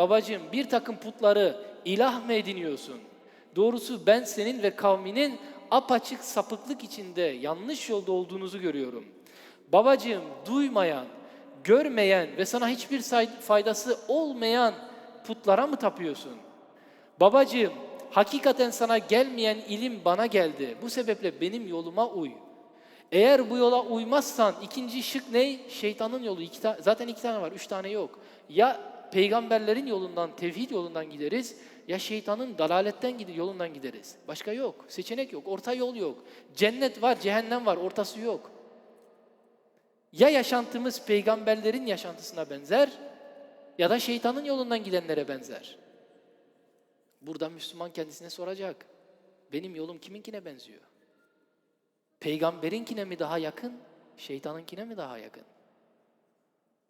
babacığım bir takım putları ilah mı ediniyorsun? Doğrusu ben senin ve kavminin apaçık sapıklık içinde yanlış yolda olduğunuzu görüyorum. Babacığım duymayan, görmeyen ve sana hiçbir faydası olmayan putlara mı tapıyorsun? Babacığım, hakikaten sana gelmeyen ilim bana geldi. Bu sebeple benim yoluma uy. Eğer bu yola uymazsan ikinci şık ne? Şeytanın yolu. İki zaten iki tane var, üç tane yok. Ya peygamberlerin yolundan, tevhid yolundan gideriz ya şeytanın dalaletten gidi yolundan gideriz. Başka yok. Seçenek yok. Orta yol yok. Cennet var, cehennem var. Ortası yok. Ya yaşantımız peygamberlerin yaşantısına benzer ya da şeytanın yolundan gidenlere benzer. Burada Müslüman kendisine soracak. Benim yolum kiminkine benziyor? Peygamberinkine mi daha yakın, şeytanınkine mi daha yakın?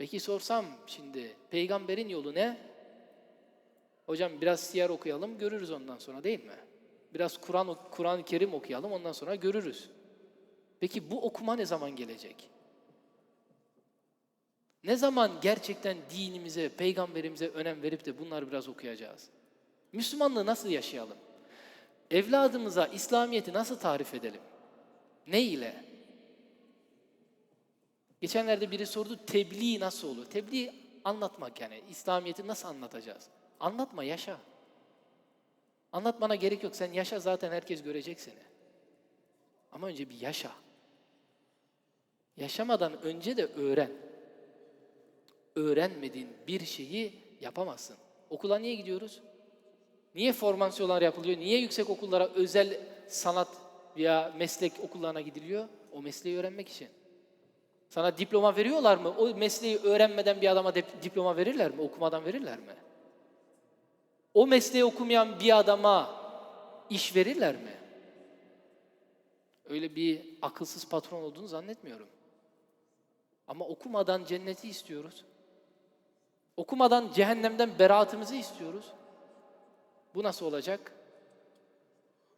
Peki sorsam şimdi peygamberin yolu ne? Hocam biraz siyer okuyalım görürüz ondan sonra değil mi? Biraz Kur'an Kur'an-ı Kerim okuyalım ondan sonra görürüz. Peki bu okuma ne zaman gelecek? Ne zaman gerçekten dinimize, peygamberimize önem verip de bunları biraz okuyacağız? Müslümanlığı nasıl yaşayalım? Evladımıza İslamiyet'i nasıl tarif edelim? Ne ile? Geçenlerde biri sordu tebliğ nasıl olur? Tebliğ anlatmak yani. İslamiyet'i nasıl anlatacağız? Anlatma, yaşa. Anlatmana gerek yok. Sen yaşa zaten herkes görecek seni. Ama önce bir yaşa. Yaşamadan önce de öğren. Öğrenmediğin bir şeyi yapamazsın. Okula niye gidiyoruz? Niye formasyonlar yapılıyor? Niye yüksek okullara özel sanat veya meslek okullarına gidiliyor? O mesleği öğrenmek için. Sana diploma veriyorlar mı? O mesleği öğrenmeden bir adama dip- diploma verirler mi? Okumadan verirler mi? O mesleği okumayan bir adama iş verirler mi? Öyle bir akılsız patron olduğunu zannetmiyorum. Ama okumadan cenneti istiyoruz. Okumadan cehennemden beraatımızı istiyoruz. Bu nasıl olacak?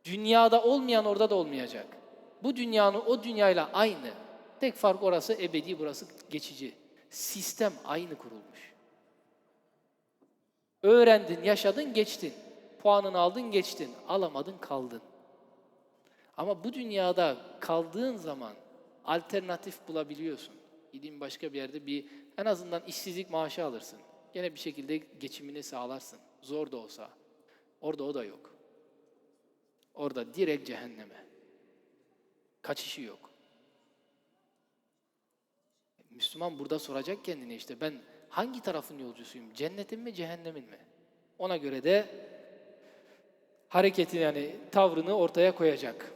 Dünyada olmayan orada da olmayacak. Bu dünyanın o dünyayla aynı. Tek fark orası ebedi, burası geçici. Sistem aynı kurulmuş. Öğrendin, yaşadın, geçtin. Puanını aldın, geçtin. Alamadın, kaldın. Ama bu dünyada kaldığın zaman alternatif bulabiliyorsun. Gideyim başka bir yerde bir en azından işsizlik maaşı alırsın. Gene bir şekilde geçimini sağlarsın. Zor da olsa. Orada o da yok. Orada direkt cehenneme. Kaçışı yok. Müslüman burada soracak kendine işte ben hangi tarafın yolcusuyum? Cennetin mi cehennemin mi? Ona göre de hareketi yani tavrını ortaya koyacak.